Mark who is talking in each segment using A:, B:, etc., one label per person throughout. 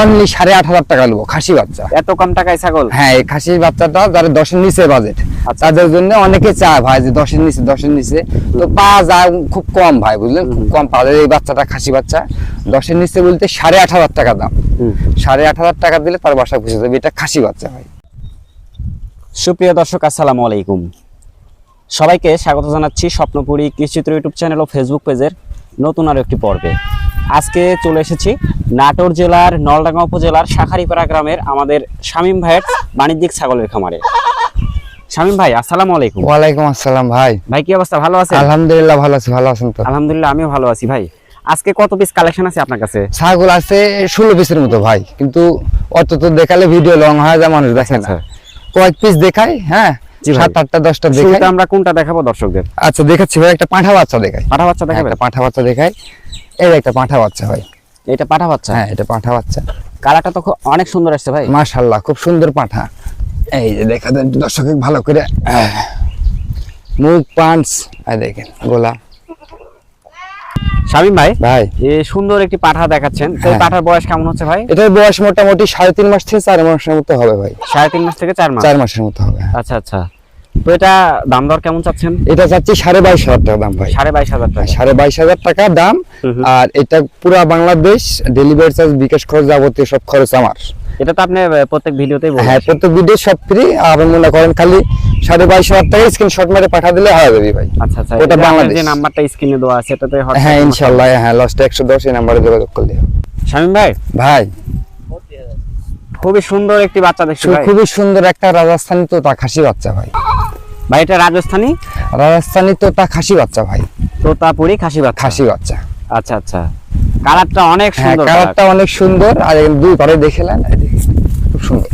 A: Only সাড়ে আট হাজার টাকা নেব খাসি বাচ্চা।
B: এত কম টাকায় ছাগল?
A: হ্যাঁ এই খাসি বাচ্চাটা যারা দশের নিচে বাজেট
B: আচ্ছা।
A: তাদের জন্য অনেকে চায় ভাই যে দশের নিচে দশের নিচে। তো পাওয়া যায় খুব কম ভাই বুঝলেন? খুব কম পাওয়া যায় এই বাচ্চাটা খাসি বাচ্চা। দশের নিচে বলতে সাড়ে আট হাজার টাকা দাম। সাড়ে আট হাজার টাকা দিলে তার বাসা পুষে যাবে। এটা খাসি বাচ্চা ভাই।
B: সুপ্রিয় দর্শক আসসালামু আলাইকুম। সবাইকে স্বাগত জানাচ্ছি স্বপ্নপুরী কৃষিচিত্র ইউটিউব চ্যানেল ও ফেসবুক পেজের নতুন আরও একটি পর্বে। আজকে চলে এসেছি নাটোর জেলার নলডাঙ্গা উপজেলার শাখারিপাড়া গ্রামের আমাদের শামীম ভাইয়ের বাণিজ্যিক ছাগলের খামারে। শামীম ভাই আসসালামু আলাইকুম।
A: ওয়ালাইকুম আসসালাম ভাই।
B: ভাই কি অবস্থা? ভালো আছে
A: আলহামদুলিল্লাহ ভালো আছি ভালো আছেন তো।
B: আলহামদুলিল্লাহ আমিও ভালো আছি ভাই। আজকে কত পিস কালেকশন আছে আপনার কাছে?
A: ছাগল আছে ষোলো পিসের মতো ভাই কিন্তু অত তো দেখালে ভিডিও লং হয় যায় মানুষ দেখে না।
B: আচ্ছা।
A: কয়েক পিস দেখাই হ্যাঁ? সাত আটটা দশটা দেখাই।
B: আমরা কোনটা দেখাবো দর্শকদের?
A: আচ্ছা দেখাচ্ছি ভাই একটা পাঁঠা বাচ্চা দেখাই।
B: পাঠা বাচ্চা
A: একটা পাঁঠা বাচ্চা দেখাই। এই একটা পাঁঠা বাচ্চা ভাই।
B: এটা পাঠা বাচ্চা?
A: হ্যাঁ এটা পাঁঠা বাচ্চা।
B: কালারটা তো খুব- অনেক সুন্দর আসছে ভাই।
A: মাশাল্লাহ খুব সুন্দর পাঁঠা। এই যে দেখা দেন দর্শক ভালো করে। মুখ পাঞ্চ এই দেখেন গোলা
B: শামীম ভাই
A: ভাই।
B: এ সুন্দর একটি পাঠা দেখাচ্ছেন। এই
A: হ্যাঁ।
B: পাঠার বয়স কেমন হচ্ছে ভাই?
A: এটার বয়স মোটামুটি সাড়ে তিন মাস থেকে চার মাসের মতো হবে ভাই।
B: সাড়ে তিন মাস থেকে চার মাস?
A: চার মাসের মতো হবে।
B: আচ্ছা আচ্ছা। তো এটা দাম দর কেমন চাচ্ছেন?
A: এটা চাচ্ছি সাড়ে বাইশ হাজার টাকা দাম ভাই।
B: সাড়ে বাইশ হাজার টাকা।
A: সাড়ে বাইশ হাজার টাকা দাম। আর এটা পুরা বাংলাদেশ ডেলিভারি চার্জ বিকাশ খরচ যাবতীয় সব খরচ আমার।
B: এটা তো আপনি প্রত্যেক ভিডিওতেই বলেন
A: হ্যাঁ প্রত্যেক ভিডিও সব ফ্রি আর মনে করেন খালি সাড়ে বাইশ হাজার টাকা স্ক্রিনশট মেরে পাঠা দিলে হয়ে যাবে ভাই।
B: আচ্ছা আচ্ছা।
A: ওটা বাংলাদেশ।
B: যে নাম্বারটা স্ক্রিনে দেওয়া আছে এটাতে
A: হ্যাঁ
B: নাম্বার।
A: ইনশাল্লাহ হ্যাঁ লসটা একশো দশ এই নাম্বারে যোগাযোগ করলে।
B: শামীম ভাই?
A: ভাই।
B: খুবই সুন্দর একটি বাচ্চা দেখছি
A: খুবই সুন্দর একটা রাজস্থানী তোতা খাসি বাচ্চা ভাই।
B: ভাই এটা রাজস্থানী?
A: রাজস্থানী তোতা খাসি বাচ্চা ভাই।
B: তোতাপুরি খাসি বাচ্চা।
A: খাসি বাচ্চা।
B: আচ্ছা আচ্ছা। কালারটা অনেক
A: হ্যাঁ
B: সুন্দর
A: কালারটা অনেক সুন্দর। আর দুই পারে দেখেলেন খুব সুন্দর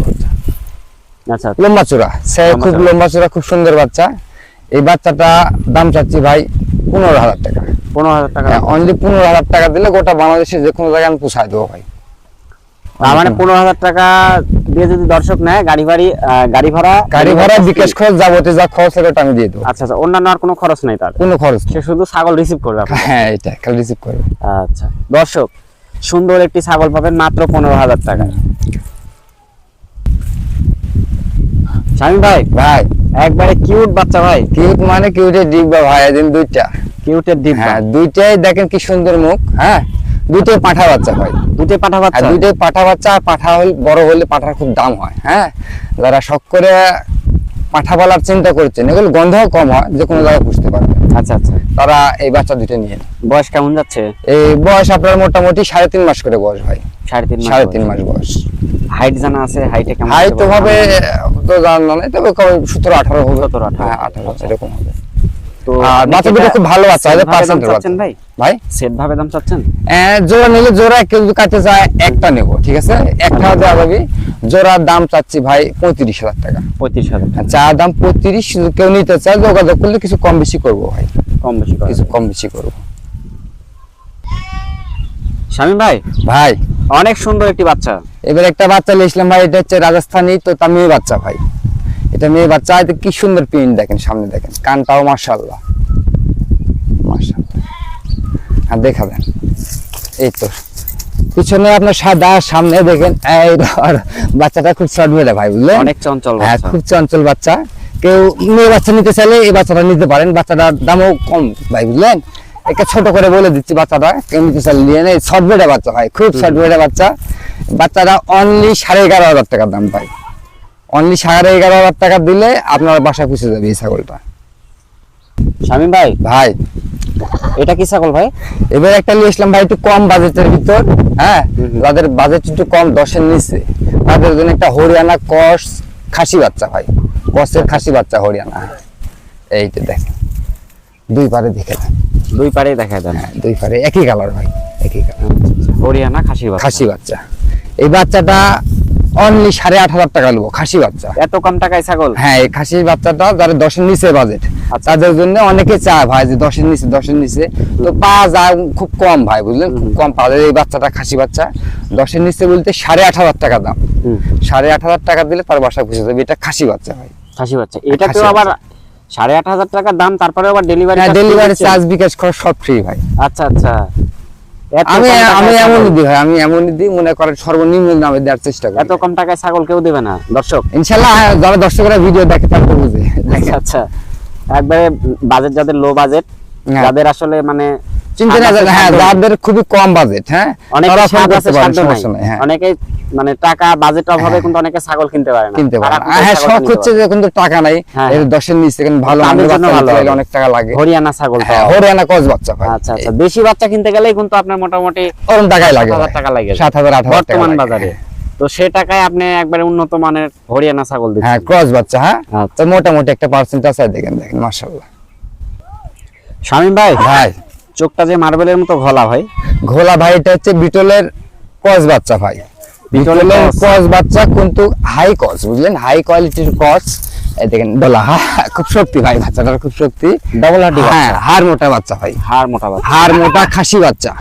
B: আচ্ছা।
A: লম্বা চূড়া। সে খুব। লম্বা চূড়া খুব সুন্দর বাচ্চা। এই বাচ্চাটা দাম চাচ্ছি ভাই পনেরো হাজার টাকা।
B: পনেরো হাজার টাকা।
A: অনলি পনেরো হাজার টাকা দিলে গোটা বাংলাদেশে যে কোনো জায়গায় আমি পোষায় দেবো ভাই।
B: তার মানে পনেরো হাজার টাকা দিয়ে যদি দর্শক নেয় গাড়ি ভাড়ি গাড়ি ভাড়া
A: গাড়ি ভাড়া বিকাশ খরচ যাবতীয় যা খরচ ওটা আমি দিয়ে দেবো।
B: আচ্ছা আচ্ছা অন্যান্য আর কোনো খরচ নাই তার
A: কোনো খরচ।
B: সে শুধু ছাগল রিসিভ করবে
A: হ্যাঁ এটা খালি রিসিভ করবে।
B: আচ্ছা দর্শক সুন্দর একটি ছাগল পাবেন মাত্র পনেরো হাজার টাকা। স্বামী ভাই
A: ভাই।
B: একবারে কিউট বাচ্চা ভাই।
A: কিউট মানে কিউটের ডিব্বা ভাই এদিন দুইটা।
B: কিউটের ডিপ
A: হ্যাঁ দুইটাই দেখেন কি সুন্দর মুখ হ্যাঁ? দুইটাই পাঠা বাচ্চা ভাই।
B: দুটো পাঠা বাচ্চা
A: দুইটাই পাঠা বাচ্চা পাঠা হল বড় হলে পাঠার খুব দাম হয় হ্যাঁ? যারা শখ করে পাঠা বলার চিন্তা করছেন এগুলো গন্ধও কম হয় যে কোনো জায়গায় পুষতে পারবে
B: আচ্ছা আচ্ছা।
A: তারা এই বাচ্চা দুইটা নিয়ে
B: বয়স কেমন যাচ্ছে?
A: এই বয়স আপনার মোটামুটি সাড়ে তিন মাস করে বয়স ভাই
B: সাড়ে তিন মাস
A: সাড়ে তিন মাস বয়স।
B: হাইট জানা আছে? হাইটে কেমন
A: হাই
B: হতে
A: তো? ভাবে তো জানা নাই তবে সতেরো আঠারো হবে।
B: 17, 18
A: হ্যাঁ আঠারো এরকম হবে।
B: তো
A: বাচ্চা দুটো খুব ভালো
B: দাম চাচ্ছেন ভাই?
A: ভাই।
B: সেট ভাবে দাম চাচ্ছেন?
A: জোড়া নিলে জোড়া কেউ যদি কাটতে চায় একটা নেব ঠিক আছে? একটা দেওয়া যাবে। জোড়ার দাম চাচ্ছি ভাই পঁয়ত্রিশ হাজার টাকা।
B: পঁয়ত্রিশ হাজার
A: চা দাম পঁয়ত্রিশ কেউ নিতে চায় যোগাযোগ করলে কিছু কম বেশি করব ভাই।
B: কম বেশি
A: কিছু কম বেশি করব।
B: স্বামী ভাই?
A: ভাই।
B: অনেক সুন্দর একটি বাচ্চা।
A: এবার একটা বাচ্চা নিয়েছিলাম ভাই এটা হচ্ছে রাজস্থানী তো তা মেয়ে বাচ্চা ভাই। এটা মেয়ে বাচ্চা এটা কি সুন্দর প্রিন্ট দেখেন সামনে দেখেন। কানটাও মার্শাল্লাহ মার্শাল্লাহ হ্যাঁ দেখাবেন। এই তো। পিছনে আপনার সাদা সামনে দেখেন এই বাচ্চাটা খুব শর্ট বেড়ে ভাই বুঝলেন?
B: অনেক চঞ্চল
A: হ্যাঁ খুব চঞ্চল বাচ্চা। কেউ মেয়ে বাচ্চা নিতে চাইলে এই বাচ্চাটা নিতে পারেন। বাচ্চাটার দামও কম ভাই বুঝলেন? একে ছোট করে বলে দিচ্ছি বাচ্চাটা। কেউ নিতে চাইলে নিয়ে নেই শর্ট বেড়ে বাচ্চা ভাই খুব শর্ট বেড়ে বাচ্চা। বাচ্চাটা অনলি সাড়ে এগারো হাজার টাকার দাম ভাই। অনলি সাড়ে এগারো হাজার টাকা দিলে আপনার বাসায় পুষে যাবে এই ছাগলটা।
B: স্বামী ভাই?
A: ভাই।
B: এটা কি ছাগল ভাই?
A: এবার একটা নিয়ে আসলাম ভাই একটু কম বাজেটের ভিতর হ্যাঁ। যাদের বাজেট একটু কম দশের নিচে। তাদের জন্য একটা হরিয়ানা কস খাসি বাচ্চা ভাই। কসের খাসি বাচ্চা হরিয়ানা। এইটা দেখেন। দুই পারে দেখে দেন।
B: দুই পারেই দেখা দেন
A: হ্যাঁ দুই পারে। একই কালার ভাই একই কালার
B: হরিয়ানা খাসি বাচ্চা।
A: খাসি বাচ্চা। এই বাচ্চাটা অনলি সাড়ে আট হাজার টাকা নেব খাসি বাচ্চা।
B: এত কম টাকায় ছাগল?
A: হ্যাঁ এই খাসি বাচ্চাটা যারা দশের নিচে বাজেট
B: আচ্ছা।
A: তাদের জন্য অনেকে চায় ভাই যে দশের নিচে দশের নিচে। তো পাওয়া যায় খুব কম ভাই বুঝলেন? খুব কম পাওয়া যায় এই বাচ্চাটা খাসি বাচ্চা। দশের নিচে বলতে সাড়ে আট হাজার টাকা দাম। সাড়ে আট হাজার টাকা দিলে তার বাসা পুষে যাবে। এটা খাসি বাচ্চা ভাই।
B: খাসি বাচ্চা। এটা তো আবার সাড়ে আট হাজার টাকার দাম তারপরে আবার ডেলিভারি
A: ডেলিভারি চার্জ বিকাশ খরচ সব ফ্রি ভাই।
B: আচ্ছা আচ্ছা।
A: আমি আমি এমনই দিই আমি এমনই দিই মনে করেন সর্বনিম্ন দামে দেওয়ার চেষ্টা করি।
B: এত কম টাকায় ছাগল কেউ দেবে না দর্শক।
A: ইনশাল্লাহ যারা দর্শকরা ভিডিও দেখে তারা তো বুঝে।
B: আচ্ছা আচ্ছা। একবারে বাজেট যাদের লো বাজেট
A: হ্যাঁ।
B: যাদের আসলে মানে
A: চিন্তা না হ্যাঁ যাদের খুবই কম বাজেট হ্যাঁ
B: অনেকে
A: হ্যাঁ।
B: অনেকে মানে টাকা বাজেট অভাবে কিন্তু অনেকে ছাগল কিনতে পারে না।
A: কিনতে পারেন হ্যাঁ শখ হচ্ছে যে কিন্তু টাকা নাই।
B: হ্যাঁ,
A: এর
B: হ্যাঁ।
A: দশের নিচে কিন্তু ভালো মানের বাচ্চা নিতে অনেক টাকা লাগে।
B: হরিয়ানা ছাগল
A: হ্যাঁ হরিয়ানা কস বাচ্চা ভাই।
B: আচ্ছা আচ্ছা। দেশি বাচ্চা কিনতে গেলেই কিন্তু আপনার মোটামুটি
A: ওরকম টাকাই লাগে
B: হাজার
A: ভাই।
B: টাকা লাগে।
A: সাত হাজার আট হাজার টাকা
B: বর্তমান বাজারে। তো সে টাকায় আপনি একবারে উন্নত মানের হরিয়ানা ছাগল
A: হ্যাঁ ক্রস বাচ্চা হ্যাঁ?
B: আচ্ছা।
A: তো মোটামুটি একটা পার্সেন্ট আছে দেখেন দেখেন মাশাআল্লাহ।
B: শামীম ভাই
A: ভাই।
B: চোখটা যে মার্বেলের মতো ঘোলা ভাই।
A: ঘোলা ভাই এটা হচ্ছে বিটলের কস বাচ্চা ভাই।
B: বিটলের কস।
A: বাচ্চা কিন্তু হাই কস বুঝলেন? হাই কোয়ালিটির কস দেখেন হ্যাঁ, খুব শক্তি ভাই বাচ্চাটার খুব শক্তি।
B: ডবল হাড্ডি
A: হ্যাঁ হাড় মোটা বাচ্চা ভাই।
B: হাড় মোটা বাচ্চা।
A: হাড় মোটা খাসি বাচ্চা।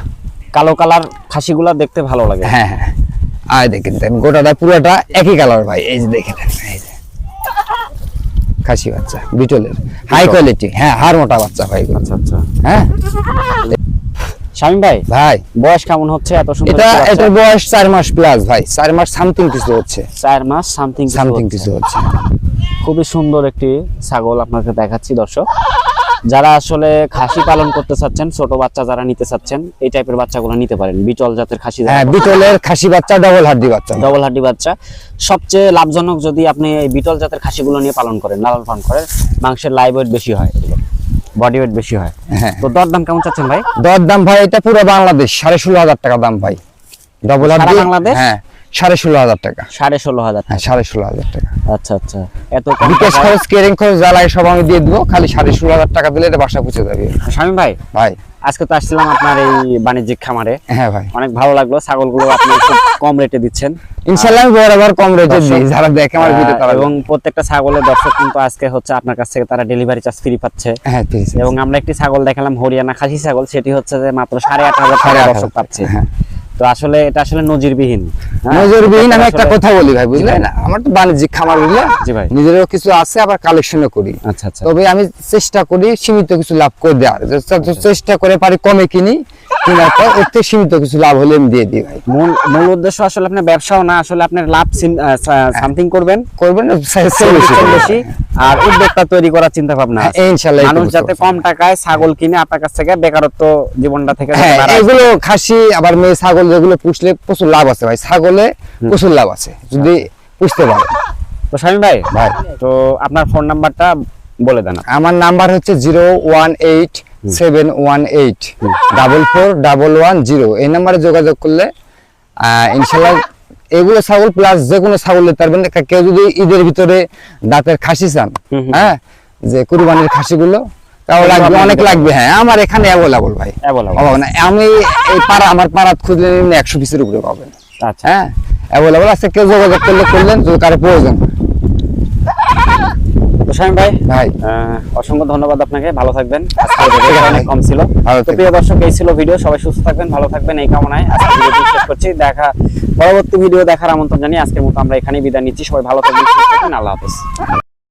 B: কালো কালার খাসিগুলা দেখতে ভালো লাগে।
A: হ্যাঁ হ্যাঁ আর দেখেন দেখেন গোটাটা পুরোটা একই কালার ভাই। এই যে দেখেন এই যে খাসি বাচ্চা বিটলের। হাই কোয়ালিটি হ্যাঁ হাড় মোটা বাচ্চা ভাই।
B: আচ্ছা আচ্ছা।
A: হ্যাঁ?
B: শামীম ভাই
A: ভাই।
B: বয়স কেমন হচ্ছে? এত সুন্দর
A: এটা? এটার বয়স চার মাস প্লাস ভাই। চার মাস সামথিং কিছু হচ্ছে।
B: চার মাস সামথিং
A: সামথিং কিছু হচ্ছে।
B: খুবই সুন্দর একটি ছাগল আপনাকে দেখাচ্ছি দর্শক। যারা আসলে খাসি পালন করতে চাচ্ছেন ছোট বাচ্চা যারা নিতে চাচ্ছেন এই টাইপের বাচ্চাগুলো নিতে পারেন। বিটল জাতের খাসি
A: হ্যাঁ বিটলের খাসি বাচ্চা ডবল হাড্ডি বাচ্চা।
B: ডবল হাড্ডি বাচ্চা। সবচেয়ে লাভজনক যদি আপনি এই বিটল জাতের খাসিগুলো নিয়ে পালন করেন লালন পালন করেন মাংসের লাইভ ওয়েট বেশি হয়। বডি ওয়েট বেশি হয়।
A: হ্যাঁ।
B: তো দর দাম কেমন চাচ্ছেন ভাই?
A: দর দাম ভাই এটা পুরো বাংলাদেশ সাড়ে ষোলো হাজার টাকা দাম ভাই। ডবল
B: বাংলাদেশ?
A: হ্যাঁ। সাড়ে ষোলো হাজার টাকা।
B: সাড়ে ষোলো হাজার
A: হ্যাঁ সাড়ে ষোলো হাজার টাকা।
B: আচ্ছা আচ্ছা। এত
A: বিকাশ খরচ খরচ যা লাগে সব আমি দিয়ে দিবো খালি সাড়ে ষোলো হাজার টাকা দিলে এটা বাসা পৌঁছে যাবে।
B: শামীম ভাই
A: ভাই।
B: আজকে তো আসছিলাম আপনার এই বাণিজ্যিক খামারে।
A: হ্যাঁ ভাই।
B: অনেক ভালো লাগল ছাগলগুলো আপনি খুব কম রেটে দিচ্ছেন।
A: ইনশাল্লাহ আমি বরাবর কম রেটে দিই যারা দেখে আমার ভিডিও তারা
B: এবং প্রত্যেকটা ছাগলের দর্শক কিন্তু আজকে হচ্ছে আপনার কাছ থেকে তারা ডেলিভারি চার্জ ফ্রি পাচ্ছে।
A: হ্যাঁ ঠিক আছে।
B: এবং আমরা একটি ছাগল দেখালাম হরিয়ানা খাসি ছাগল সেটি হচ্ছে যে মাত্র সাড়ে আট হাজার টাকা দর্শক পাচ্ছে।
A: হ্যাঁ।
B: তো আসলে এটা আসলে নজিরবিহীন। হ্যাঁ?
A: নজরবিহীন আমি একটা কথা বলি ভাই বুঝলেন? আমার তো বাণিজ্যিক খামার বুঝলেন?
B: জি ভাই।
A: নিজেরও কিছু আছে আবার কালেকশনও করি।
B: আচ্ছা আচ্ছা।
A: তবে আমি চেষ্টা করি সীমিত কিছু লাভ করে দেওয়ার চেষ্টা করে পারি কমে কিনি কেনার পর ওর থেকে সীমিত কিছু লাভ হলে আমি দিয়ে দিই ভাই।
B: মূল মূল উদ্দেশ্য আসলে আপনার ব্যবসাও না আসলে আপনার লাভ সামথিং করবেন।
A: করবেন বেশি
B: আর উদ্যোক্তা তৈরি করার চিন্তা ভাবনা
A: হ্যাঁ,
B: আছে।
A: ইনশাল্লাহ
B: মানুষ যাতে কম টাকায় ছাগল কিনে আপনার কাছ থেকে বেকারত্ব জীবনটা থেকে
A: হ্যাঁ এগুলো খাসি আবার মেয়ে ছাগল যেগুলো পুষলে প্রচুর লাভ আছে ভাই। ছাগলে প্রচুর লাভ আছে যদি পুষতে পারে।
B: তো স্বামী ভাই
A: ভাই।
B: তো আপনার ফোন নাম্বারটা বলে দেন
A: আমার নাম্বার হচ্ছে zero one eight seven one eight double four double one zero. এই নাম্বারে যোগাযোগ করলে ইনশাল্লাহ এগুলো ছাগল প্লাস যে কোনো ছাগল নিতে পারবেন। কেউ যদি ঈদের ভিতরে দাঁতের খাসি চান। হ্যাঁ যে কুরবানির খাসিগুলো তাও লাগবে অনেক লাগবে হ্যাঁ আমার এখানে অ্যাভেলেবল ভাই। অভাব আমি এই পাড়া আমার পাড়াত খুঁজলে একশো পিসের উপরে পাবেন।
B: আচ্ছা।
A: হ্যাঁ অ্যাভেলেবল আছে কেউ যোগাযোগ করলে করলেন যদি কারও প্রয়োজন।
B: তো ভাই
A: ভাই।
B: অসংখ্য ধন্যবাদ আপনাকে ভালো থাকবেন। অনেক কম ছিল।
A: ভালো
B: তো প্রিয় দর্শক এই ছিল ভিডিও সবাই সুস্থ থাকবেন ভালো থাকবেন এই কামনায় আজকে ভিডিওটি শেষ করছি। দেখা পরবর্তী ভিডিও দেখার আমন্ত্রণ জানিয়ে আজকের মতো আমরা এখানেই বিদায় নিচ্ছি। সবাই ভালো থাকবেন সুস্থ থাকবেন আল্লাহ হাফেজ।